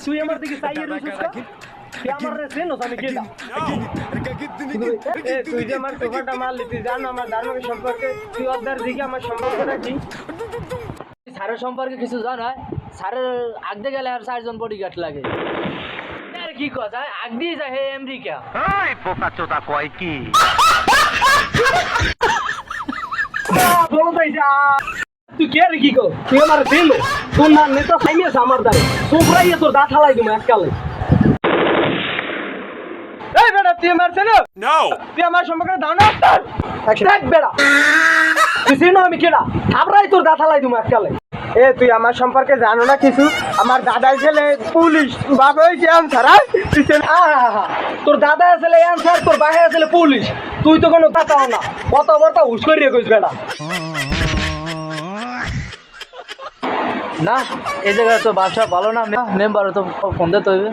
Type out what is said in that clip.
তুই আমার দিকে চাইয়ে কা? তুই আমার রে চেনোস আমি এ, তুই যে আমার সোফাটা মারলি তুই জান আমার ধার্মিক সম্পর্কে তুই দিকে আমার সম্পর্কটা কি স্যারের সম্পর্কে কিছু জানায় স্যারের আগতে গেলে আর চারজন বডিগার্ড লাগে কি কথা? আগ দিয়ে যায় হে আমেরিকা ওই পোকা চোদা কয় কি? বলো তাই যা। তুই কে রে কি কর? তুই আমার দিল তোর না নেতা সাইমিয়াস আমার দাঁড়ে সোফরাইয়ে তোর দাঁত হালাই দিমু এককালে। এই বেটা তুই আমার No! তুই আমার সম্পর্কে ধারণা দেখ বেড়া তুই চিনো আমি কেডা? থাবরাই তোর দাঁত হালাই দিমু এককালে। এ তুই আমার সম্পর্কে জানো না কিছু? আমার দাদাই ছেলে পুলিশ বাবাই হয়েছে আনসার আহা, তোর দাদা আসলে আনসার তোর বাহে আসলে পুলিশ। তুই তো কোনো কথাও না। কত বর্তা হুশ করিয়ে কইস বেড়া না এই জায়গায় তো বাসা ভালো না। মেম্বার তো ফোন দিতে হইবে।